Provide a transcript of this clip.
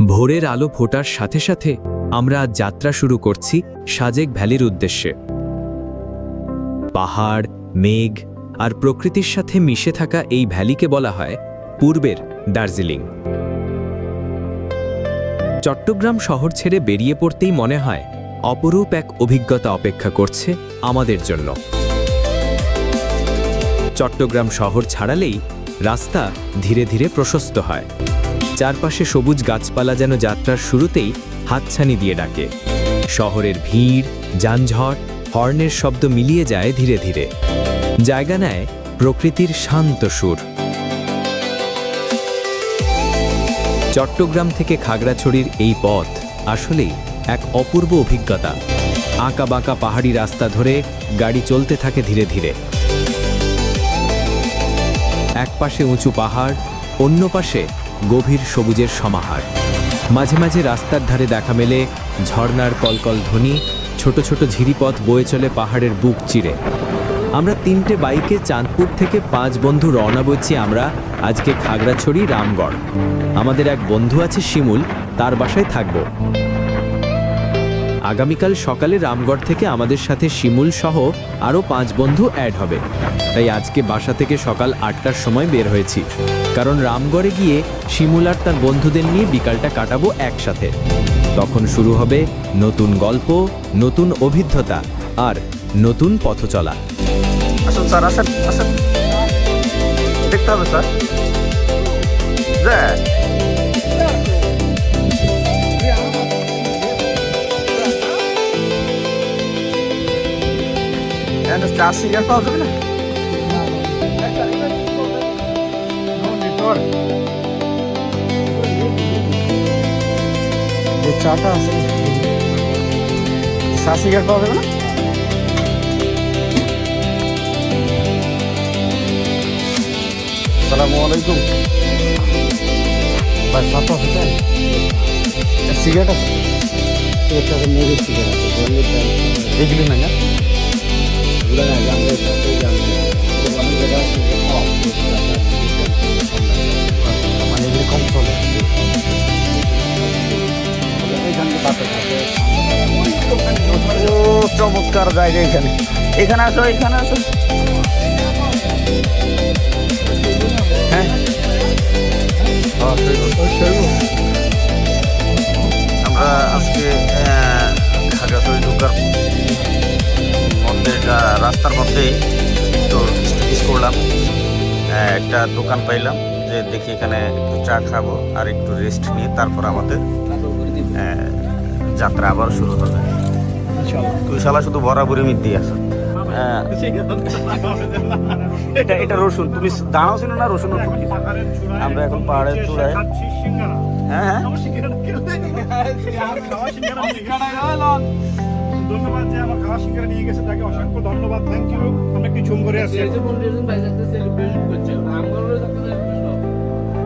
ভোরের আলো ফোটার সাথে সাথে আমরা আজ যাত্রা শুরু করছি সাজেক ভ্যালির উদ্দেশ্যে। পাহাড়, মেঘ আর প্রকৃতির সাথে মিশে থাকা এই ভ্যালিকে বলা হয় পূর্বের দার্জিলিং। চট্টগ্রাম শহর ছেড়ে বেরিয়ে পড়তেই মনে হয় অপরূপ এক অভিজ্ঞতা অপেক্ষা করছে আমাদের জন্য। চট্টগ্রাম শহর ছাড়ালেই রাস্তা ধীরে ধীরে প্রশস্ত হয়। চারপাশে সবুজ গাছপালা যেন যাত্রার শুরুতেই হাতছানি দিয়ে ডাকে। শহরের ভিড়, যানঝট, হর্নের শব্দ মিলিয়ে যায় ধীরে ধীরে। জায়গা নেয় প্রকৃতির শান্ত সুর। চট্টগ্রাম থেকে খাগড়াছড়ির এই পথ আসলেই এক অপূর্ব অভিজ্ঞতা। আঁকা বাঁকা পাহাড়ি রাস্তা ধরে গাড়ি চলতে থাকে ধীরে ধীরে। এক পাশে উঁচু পাহাড়, অন্য পাশে গভীর সবুজের সমাহার। মাঝে মাঝে রাস্তার ধারে দেখা মেলে ঝর্নার কলকল ধ্বনি, ছোট ছোট ঝিরিপথ বয়ে চলে পাহাড়ের বুক চিরে। আমরা তিনটে বাইকে চাঁদপুর থেকে পাঁচ বন্ধু রওনা বইছি আমরা আজকে খাগড়াছড়ি, রামগড়। আমাদের এক বন্ধু আছে শিমুল, তার বাসায় থাকব। আগামীকাল সকালে রামগড় থেকে আমাদের সাথে শিমুল সহ আরও পাঁচ বন্ধু অ্যাড হবে। তাই আজকে বাসা থেকে সকাল আটটার সময় বের হয়েছি। কারণ রামগড়ে গিয়ে শিমুল আর তার বন্ধুদের নিয়ে বিকালটা কাটাবো একসাথে। তখন শুরু হবে নতুন গল্প, নতুন অভিজ্ঞতা আর নতুন পথ চলা। স্যার দেখ চার সিগারেট পাওয়া যাবে না? চাটা আছে। চা সিগারেট পাওয়া যাবে না? সালামু আলাইকুম। ভাই সাত আছে তাই? সিগারেট আছে। একটা মেয়েদের সিগারেট আছে। এগুলি না? ও চমৎকার জায়গা এখানে। এখানে আসো এখানে আসো। রাস্তার মধ্যেই একটু স্টপিস করলাম। একটা দোকান পাইলাম যে দেখি এখানে একটু চা খাব আর একটু রেস্ট নিয়ে তারপর আমাদের যাত্রা আবার শুরু হবে। তুই শালা শুধু বরাবরই মিদ্দি আস এটা এটা রসুন তুমি দাঁড়াও ছিল না রসুন আমরা এখন পাহাড়ের চূড়ায়। হ্যাঁ হ্যাঁ। ধন্যবাদ যে আমার খাওয়া শিকারে নিয়ে গেছে, তাকে অসংখ্য ধন্যবাদ থ্যাংক ইউ আমরা একটু ঝুম করে আমগরের